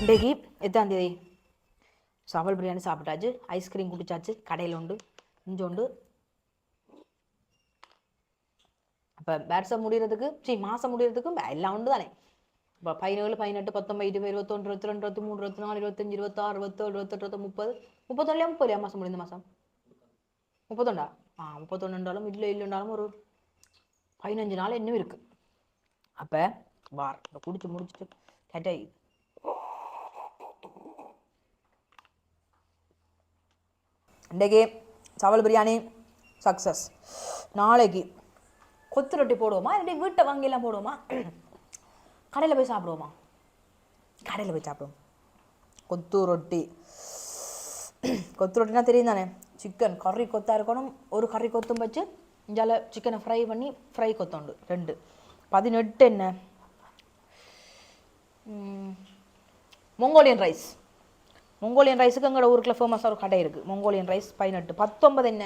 இன்றைக்கு எத்தாம் தேதி? சவல் பிரியாணி சாப்பிட்டாச்சு ஐஸ்கிரீம் குடிச்சாச்சு கடையில் உண்டு இஞ்சி உண்டு. அப்போ வருஷம் முடிகிறதுக்கு சரி மாதம் முடியறதுக்கும் எல்லாம் உண்டு தானே இப்போ பதினேழு பதினெட்டு பத்தொன்பது இருபது இருபத்தொன்று இருபத்தி ரெண்டு இருபத்தி மூணு இருபத்தி நாலு இருபத்தஞ்சு இருபத்தாறு இருபத்தேழு இருபத்தெட்டு இருபத்தி முப்பது முப்பத்தொன்னுலையா முப்பதுலையா மாதம் முடிந்த மாதம் முப்பத்தொண்டா ஆ முப்பத்தொன்னுண்டாலும் இல்லை இல்லைண்டாலும் ஒரு பதினஞ்சு நாள் இன்னும் இருக்கு. அப்போ வார் இப்போ குடிச்சு முடிச்சுட்டு கேட்டாய் இன்றைக்கு சவல் பிரியாணி சக்ஸஸ் நாளைக்கு கொத்து ரொட்டி போடுவோமா? இல்லை வீட்டை வாங்கியெல்லாம் போடுவோமா? கடையில் போய் சாப்பிடுவோமா? கடையில் போய் சாப்பிடுவோம். கொத்து ரொட்டி. கொத்து ரொட்டினா தெரியும் தானே? சிக்கன் கறி கொத்தாக இருக்கணும். ஒரு கறி கொத்தும் வச்சு இஞ்சால சிக்கனை ஃப்ரை பண்ணி ஃப்ரை கொத்தோண்டு ரெண்டு. பதினெட்டு என்ன? மொங்கோலியன் ரைஸ் மொங்கோலியன் ரைஸுக்கு எங்களோட ஊருக்குள்ள ஃபேமஸாக ஒரு கடை இருக்குது மொங்கோலியன் ரைஸ் பதினெட்டு. பத்தொன்பது என்ன?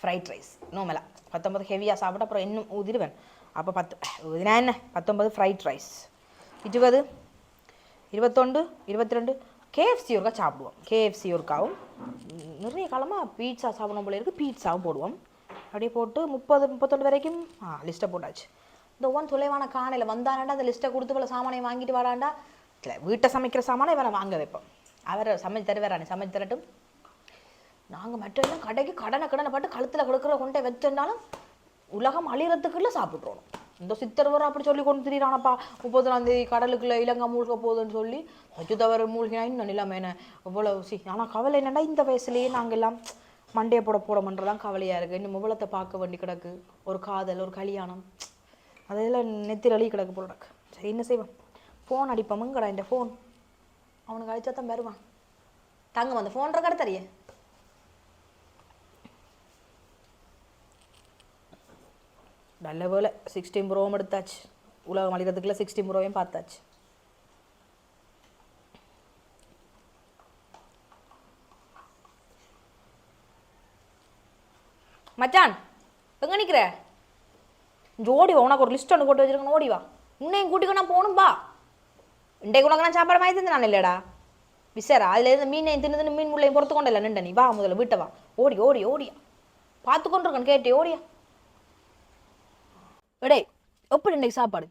ஃப்ரைட் ரைஸ் நோமலா பத்தொன்பது ஹெவியாக சாப்பிட்டு அப்புறம் இன்னும் ஊதிடுவேன். அப்போ பத்து ஊதினா என்ன? பத்தொன்பது ஃப்ரைட் ரைஸ் இருபது இருபத்தொண்டு இருபத்தி ரெண்டு கேஎஃப்சி ஒருக்கா சாப்பிடுவோம். கேஎஃப்சி ஒருக்காவும் நிறைய காலமாக பீட்சா சாப்பிடணும் போல இருக்குது பீட்சாவும் போடுவோம். அப்படியே போட்டு முப்பது முப்பத்தொண்டு வரைக்கும் ஆ லிஸ்ட்டை போட்டாச்சு. இந்த ஒன் தொலைவான காணையில் வந்தானாண்டா அந்த லிஸ்ட்டை கொடுத்து போல சாமானை வாங்கிட்டு வராண்டா இல்லை வீட்டை சமைக்கிற சாமானை இவரை வாங்க வைப்போம். அவரை சமைச்சு தருவாரானே சமைச்சு தரட்டும். நாங்கள் மற்றெல்லாம் கடைக்கு கடனை கடனை பாட்டு கழுத்தில் கொடுக்குற கொண்டே வச்சிருந்தாலும் உலகம் அழிகிறதுக்குள்ள சாப்பிட்றோம் இந்த சித்தர்வர் அப்படி சொல்லி கொண்டு திரியிறானப்பா. முப்பதாம் தேதி கடலுக்குள்ள இலங்கை மூழ்க போகுதுன்னு சொல்லி அச்சுதவர் மூழ்கினா இன்னும் நிலைமை என்ன? இவ்வளவு சி ஆனால் கவலை என்னன்னா இந்த வயசுலேயே நாங்கள் எல்லாம் மண்டையை போட போடமன்றதான் கவலையாக இருக்குது இன்னும் முகலத்தை பார்க்க வேண்டி கிடக்கு. ஒரு காதல் ஒரு கல்யாணம். அதெல்லாம் நெத்திர அழி கிடக்கு போல கிடக்கு சரி என்ன செய்வான் ஃபோன் அடிப்பமுங்கடா இந்த ஃபோன் அவனுக்கு அழிச்சா தான் வருவான். தங்கம் அந்த ஃபோன் கடை தரையே நல்ல வேலை சிக்ஸ்டீன் ப்ரோவும் எடுத்தாச்சு. உலகம் அழிகிறதுக்குள்ள சிக்ஸ்டீன் ப்ரோவையும் பார்த்தாச்சு. மச்சான் எங்க நிக்கிற? இங்க வா. உனக்கு ஒரு லிஸ்ட் ஒன்று போட்டு வச்சிருக்கணும் ஓடி வா. உன்னையும் கூட்டிக்கோ நான் போகணும் பா இன்றைக்கு உனக்கு நான் சாப்பாடு மாதிரி தந்து நான் இல்லைடா விசாரா அதில் இருந்து மீனை தின்னு தின்னு மீன் முள்ளையும் பொறுத்து கொண்டல நின்ற நீ? வா முதல்ல வீட்டை வா. ஓடி ஓடி ஓடியா. பார்த்து கொண்டிருக்கேன் கேட்டே ஓடியா. எடே எப்படி இன்னைக்கு சாப்பாடு.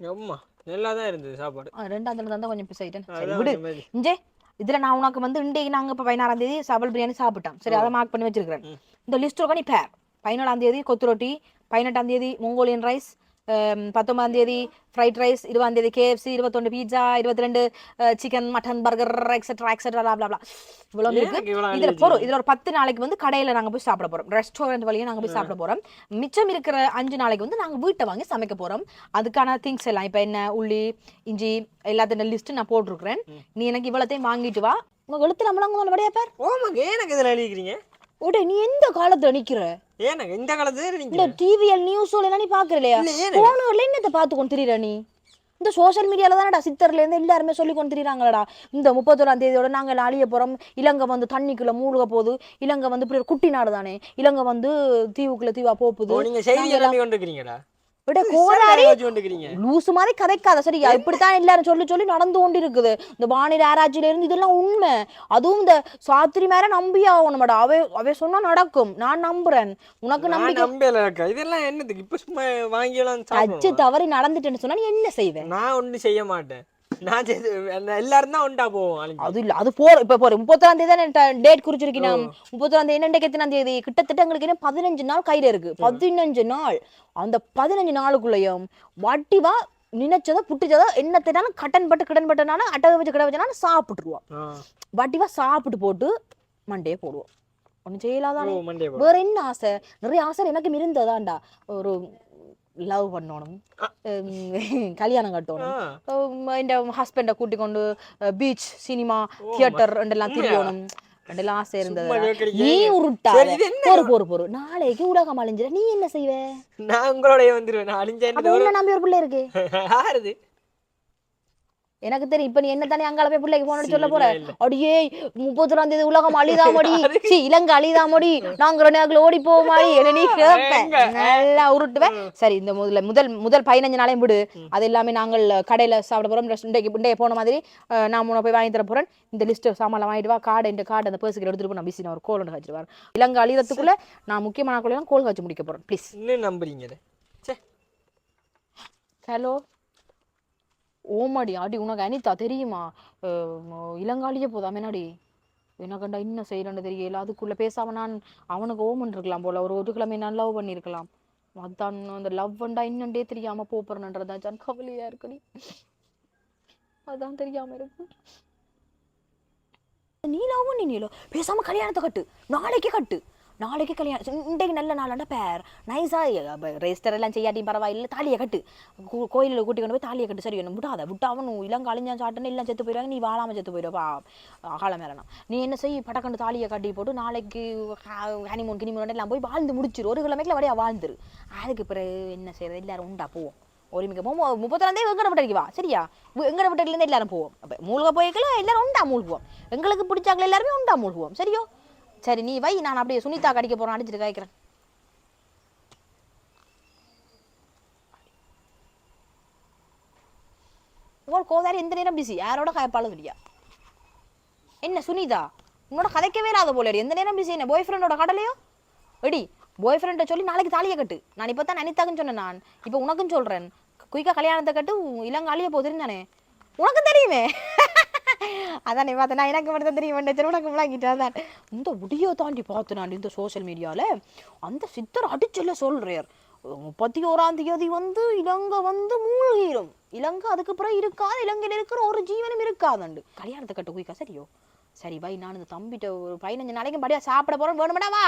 அம்மா நல்லா தான் இருந்தது சாப்பாடு. ஆ, ரெண்டாம் தடவை தான் கொஞ்சம் பிஸ் ஆயிட்டேன் சரி விடு. இஞ்சே இதுல நான் உனக்கு வந்து இன்றைக்கு நாங்க இப்ப பதினாறாம் தேதி சவல் பிரியாணி சாப்பிட்டோம் சரி அதை மார்க் பண்ணி வச்சிருக்கிறேன். இந்த லிஸ்ட் நீ பேர் பதினேழாம் தேதி கொத்து ரொட்டி பதினெட்டாம் தேதி மொங்கோலியன் ரைஸ் பத்தொன்பதாம் தேதி ஃப்ரைட் ரைஸ் இருபதாம் தேதி கேஎஃப்சி இருபத்தொன்று பீட்சா இருபத்தி ரெண்டு chicken mutton burger etcetera etcetera blah இவ்வளோ எனக்கு இருக்கு இதுல போறோம் இதுல ஒரு பத்து நாளைக்கு வந்து கடையில நாங்க போய் சாப்பிட போறோம் ரெஸ்டாரண்ட் வழியா நாங்க போய் சாப்பிட போறோம் மிச்சம் இருக்கிற அஞ்சு நாளைக்கு வந்து நாங்க வீட்டை வாங்கி சமைக்க போறோம் அதுக்கான திங்ஸ் எல்லாம் இப்ப என்ன உள்ளி இஞ்சி எல்லாத்தின லிஸ்ட் நான் போட்டிருக்கிறேன் நீ எனக்கு இவ்வளத்தையும் வாங்கிட்டு வா உங்க எழுத்துல நம்மளாங்க பேர் ஓமாங்க ஏனக்கு இதில் எழுதிக்கிறீங்க ஓடே நீ எந்த காலத்துல நிக்கிற ஏனங்க இந்த காலத்துல இந்த நீங்க டிவிஎல் நியூஸ் நீ பாக்குறலையா? போனவர்ல என்னத்தை பார்த்து கொண்டு திரியிற நீ? இந்த சோஷியல் மீடியால தானடா சித்தர்ல இருந்து எல்லாருமே சொல்லி கொண்டு திரியிறாங்களடா இந்த முப்பத்தோராம் தேதியோட நாங்க எல்லாம் அழிய போறோம். இலங்கை வந்து தண்ணிக்குள்ள மூழ்க போகுது. இலங்கை வந்து இப்படி ஒரு குட்டி நாடு தானே. இலங்கை வந்து தீவுக்குள்ள தீவா போகுது. நீங்க செய்தி எல்லாமே கொண்டு இருக்கிறீங்களா விட இருக்கிறீங்க லூசு மாதிரி கதைக்காத. சரியா இப்படித்தான் எல்லாரும் சொல்லி சொல்லி நடந்து கொண்டு இருக்குது இந்த வானிலை ஆராய்ச்சியில இருந்து இதெல்லாம் உண்மை. அதுவும் இந்த சாத்திரி மேல நம்பியா ஆகணும்டா. அவ அவ சொன்னா நடக்கும். நான் நம்புறேன். உனக்கு நம்பிக்கை இதெல்லாம் என்னதுக்கு? இப்ப சும்மா வாங்கியெல்லாம் அச்சு தவறி நடந்துட்டேன்னு சொன்னா நீ என்ன செய்வேன் நான் ஒண்ணும் செய்ய மாட்டேன். நான் எல்லாரும் தான் ஒண்டா போவோம் அது இல்ல அது போற இப்ப போற முப்பத்தொராம் தேதி தான் டேட் குறிச்சிருக்கீங்க. முப்பத்தொராம் தேதி என்ன எத்தனாம் தேதி? கிட்டத்தட்ட எங்களுக்கு என்ன பதினஞ்சு நாள் கையில இருக்கு. பதினஞ்சு நாள். அந்த பதினஞ்சு நாளுக்குள்ளயும் வட்டிவா நினைச்சதோ புட்டிச்சதோ என்னத்தினாலும் கட்டன் பட்டு கிடன் பட்டனாலும் அட்டகை வச்சு கிட வச்சனாலும் சாப்பிட்டுருவோம். வட்டிவா சாப்பிட்டு போட்டு மண்டையே போடுவோம். ஒன்றும் செய்யலாதானே? மண்டே வேற என்ன ஆசை? நிறைய ஆசை எனக்கு இருந்ததாண்டா. ஒரு லவ் பண்ணணும். கல்யாணம் கட்டணும். ஹஸ்பண்டை கூட்டி கொண்டு பீச் சினிமா தியேட்டர் ரெண்டெல்லாம் திரியணும். ரெண்டெல்லாம் ஆசை இருந்தது. நீ என்ன? பொறு பொறு பொறு. நாளைக்கு உலகம் அழிஞ்சிட நீ என்ன செய்வ? நான் உங்களோடய வந்துருவேன். அழிஞ்சேன். நம்பி ஒரு பிள்ளை இருக்கு. யாருது எனக்கு தெரியும். இப்ப நீ என்ன தானே அங்கால போய் பிள்ளைக்கு போன சொல்ல போற? அடியே முப்பத்தொராம் தேதி உலகம் அழிதாமடி. சி இலங்கை அழிதாமடி. நாங்க ரெண்டு நாள் ஓடி போவோமாடி என்ன நீ கேப்ப. நல்லா உருட்டுவேன் சரி இந்த முதல்ல முதல் முதல் பதினஞ்சு நாளையும் விடு. அது எல்லாமே நாங்கள் கடையில சாப்பிட போறோம். இன்றைக்கு இன்றைய போன மாதிரி நான் உன போய் வாங்கி தர போறேன். இந்த லிஸ்ட் சாமான் வாங்கிட்டு வா. கார்டு இந்த கார்டு அந்த பர்சுக்கு எடுத்துட்டு போய் நான் பிஸி நான் ஒரு கோல் ஒன்று வச்சிருவார் இலங்கை அழியறதுக்குள்ள நான் முக்கியமான கோல் கோல் வச்சு முடிக்க போறேன். ப்ளீஸ் நம்புறீங்க ஹலோ ஓமாடி ஆடி உனக்கு அனிதா தெரியுமா? இளங்காலியே இளங்காலியே போதா என்ன கண்டா இன்னும் செய்யறேன்னு தெரியல. அதுக்குள்ள பேசாம நான் அவனுக்கு ஓமன் இருக்கலாம் போல. ஒரு ஒரு கிழமை நான் லவ் பண்ணியிருக்கலாம். அதான் அந்த லவ் வண்டா இன்னண்டே தெரியாம போறேன்றதா ஜன் கவலையா இருக்குடி. அதான் தெரியாம இருக்கு நீ லவ் பண்ணி நீலோ. பேசாம கல்யாணத்தை கட்டு. நாளைக்கே கட்டு. நாளைக்கு கல்யாணம். இன்றைக்கு நல்ல நாளாண்டா பேர். நைஸாக ரெஜிஸ்டர் எல்லாம் செய்யாட்டியும் பரவாயில்லை தாலியை கட்டு. கோ- கோயிலில் கூட்டி கொண்டு போய் தாலியை கட்டு. சரி ஒன்று விடாத விட்டா அவன் இளம் கழிஞ்சான் சாட்டுன்னு எல்லாம் செத்து போயிடுவாங்க நீ வாழாம செத்து போயிடுவா காலம் மேலனா நீ என்ன செய் படக்கண்டு தாலியை கட்டி போட்டு நாளைக்கு ஹனிமூன் கினிமூன் எல்லாம் போய் வாழ்ந்து முடிச்சிரு. ஒரு கிழமைக்குள்ள வடையா வாழ்ந்துரு. அதுக்கு பிறகு என்ன செய்யறது எல்லாரும் உண்டா போவோம். ஒருமிக்க போவோம். முப்பத்தொன்னாந்தே வெங்கடப்பட்டிக்கு வா சரியா? வெங்கடப்பட்டிலேருந்து எல்லாரும் போவோம். அப்போ மூழ்க போய்க்கல எல்லாரும் உண்டா மூழ்குவோம். எங்களுக்கு பிடிச்சாங்களே எல்லாருமே உண்டா மூழ்குவோம். சரியோ? சரி நீ வை. நான் அப்படியே சுனிதா கடிக்க போறேன். அடிச்சிட்டு காய்க்கிறேன் உங்கள் கோதாரி எந்த நேரம் பிஸி யாரோட காய்ப்பாலும் இல்லையா என்ன சுனிதா? உன்னோட கதைக்கவே இல்லாத போல எந்த நேரம் பிஸி என்ன பாய் ஃப்ரெண்டோட கடலையோ? எடி பாய் ஃப்ரெண்டை சொல்லி நாளைக்கு தாலியை கட்டு. நான் இப்போ தான் அனிதாக்குன்னு சொன்னேன் நான். இப்போ உனக்கும் சொல்கிறேன் குயிக்கா கல்யாணத்தை கட்டு. இளங்காலியை போதுன்னு தானே உனக்கு தெரியுமே? அதான் நீ பார்த்த நான் எனக்கு மட்டும் தான் தெரியும் சரி உனக்கு விளாங்கிட்டு அதான் இந்த முடியோ தாண்டி பார்த்து நான் இந்த சோசியல் மீடியாவில் அந்த சித்தர் அடிச்சல சொல்கிறார் முப்பத்தி ஓராம் தேதி வந்து இலங்கை வந்து மூழ்கிடும் இலங்கை அதுக்கப்புறம் இருக்காது இலங்கையில் இருக்கிற ஒரு ஜீவனும் இருக்காதுண்டு. கல்யாணத்தை கட்டு குயிக்கா சரியோ? சரி பை நான் இந்த தம்பிட்ட ஒரு பதினஞ்சு நாளைக்கு படியா சாப்பிட போகிறேன் வேணுமெடா வா.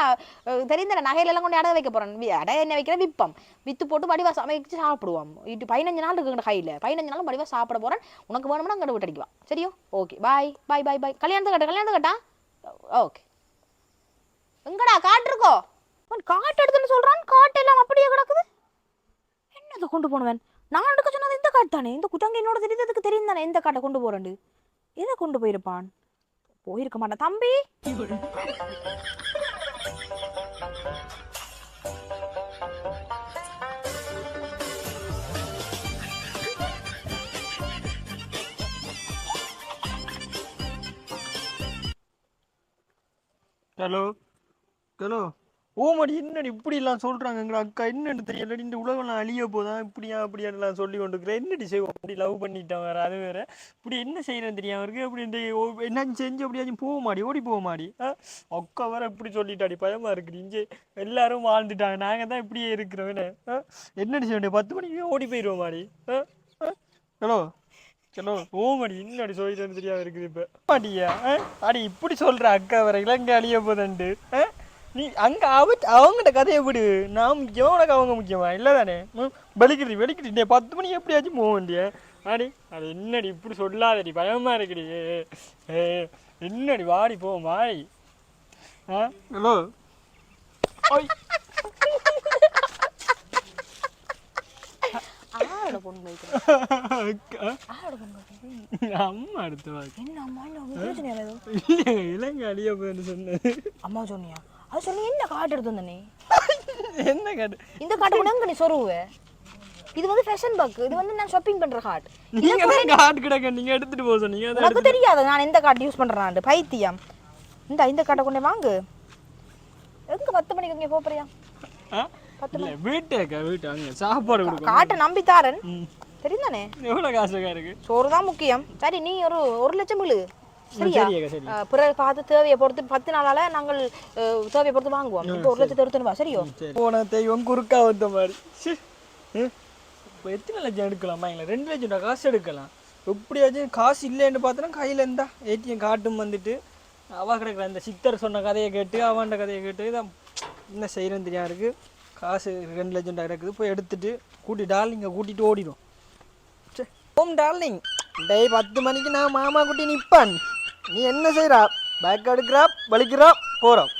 அஹ் தெரிந்த கொண்டு அடை வைக்க போகிறேன் அடை என்ன வைக்கிறேன் விற்பம் விற்று போட்டு படிவா சமைச்சு சாப்பிடுவோம். இது பதினஞ்சு நாள் இருக்கு கையில் பதினஞ்சு நாள் படிவா சாப்பிட போகிறேன் உனக்கு வேணும்னா அங்கே விட்டு அடிக்குவா சரியோ? Okay bye bye bye bye. கல்யாணத்தை கட்ட கல்யாணத்தை கட்டா? ஓகே. எங்கடா காட்டிருக்கோ காட்டு எடுத்துன்னு சொல்கிறான் காட்டு எல்லாம் அப்படியே கிடக்குது. என்னதை கொண்டு போனவன்? நான் எடுக்க சொன்னது இந்த காட்டு தானே இந்த குத்தங்க என்னோட தெரிந்ததுக்கு தெரியும் தானே இந்த காட்டை கொண்டு போகிறேன் எதை கொண்டு போயிருப்பான்? போயிருக்க மாட்டேன். தம்பி! ஹலோ ஹலோ ஓமடி என்னடி இப்படி எல்லாம் சொல்றாங்க எங்க அக்கா என்னன்னு தெரியல இந்த உலகம்லாம் அழிய போதான் இப்படியா எல்லாம் சொல்லி கொண்டுக்கிறேன் என்னடி செய்வோம்? அப்படி லவ் பண்ணிட்டான் வேற அது வேற. இப்படி என்ன செய்யறேன்னு தெரியாம இருக்கு அப்படி இந்த செஞ்சு அப்படியாச்சும் போக மாடி ஓடி போக மாடி ஆ? அக்கா வேற இப்படி சொல்லிட்டாடி பயமா இருக்குது இங்கே எல்லாரும் வாழ்ந்துட்டாங்க நாங்க தான் இப்படியே இருக்கிறோம் என்ன? என்னடி செய்ய வேண்டிய பத்து மணிக்கு ஓடி போயிடுவோம் மாடி ஹலோ? ஹலோ? ஓமடி என்னடி சொல்லிட்டு தெரியாம இருக்குது இப்ப? மாட்டியா அடி இப்படி சொல்ற அக்கா வர இலங்கை அழிய போதண்டு ஆ? நீ அங்க அவ அவங்ககிட்ட கதையை விடு. நான் முக்கியமா உனக்கு அவங்க முக்கியமா? இல்லை தானே வெளிக்கிட்டு வெளிக்கிட்டு டேய் பத்து மணிக்கு எப்படியாச்சும் போக வேண்டிய அடி அது என்னடி இப்படி சொல்லாதடி. பயமா இருக்குடி. ஏ என்னடி? வாடி போ மாடி ஆ? ஹலோ. அம்மா அடுத்த இல்லைங்க இலங்கை அழிய போகுதுன்னு சொன்னது? அம்மா சொன்னியா? அது சொல்லி என்ன காட்டு எடுத்து நீ? என்ன கேட்டு? இந்த காட்டு கூட நீ சொருவ இது வந்து ஃபேஷன் பக் இது வந்து நான் ஷாப்பிங் பண்ற கார்டு நீங்க தான் கார்டு கிடக்க? நீங்க எடுத்துட்டு போக சொன்னீங்க. உனக்கு தெரியாது? நான் எந்த கார்டு யூஸ் பண்றேன் பைத்தியம். இந்த இந்த கார்டை கொண்டே வாங்கு. எங்க பத்து மணிக்கு இங்கே போறியா வீட்டுக்கா வீட்டு அங்க சாப்பாடு காட்டை நம்பி தாரன். தெரியுதானே எவ்வளவு காசுக்கா இருக்கு? சோறு தான் முக்கியம். சரி நீ ஒரு ஒரு லட்சம் இழு. சரியா? பிறகு பார்த்து தேவையை பொறுத்து பத்து நாளால நாங்கள் தேவையை பொறுத்து வாங்குவோம். இப்போ ஒரு லட்சத்து எடுத்துன்னு வா சரியோ சரி. போன தெய்வம் குறுக்கா வந்த மாதிரி. இப்போ எத்தனை லட்சம் எடுக்கலாமா? இல்லை ரெண்டு லட்சம் ரூபா காசு எடுக்கலாம். எப்படியாச்சும் காசு இல்லைன்னு பார்த்தோன்னா கையில் இருந்தா ஏடிஎம் காட்டும் வந்துட்டு அவ கிடக்குற அந்த சித்தர் சொன்ன கதையை கேட்டு அவன்ட கதையை கேட்டு தான் என்ன செய்யறேன்னு தெரியாது இருக்கு. காசு ரெண்டு லட்சம் ரூபா இருக்குது போய் எடுத்துட்டு கூட்டி டார்லிங்க கூட்டிட்டு ஓடிடும். சரி ஓம் டார்லிங். டேய் பத்து மணிக்கு நான் மாமா குட்டி நிப்பான். நீ என்ன செய்கிறா பேக் எடுக்கிறா? வலிக்கிறா? போகிறோம்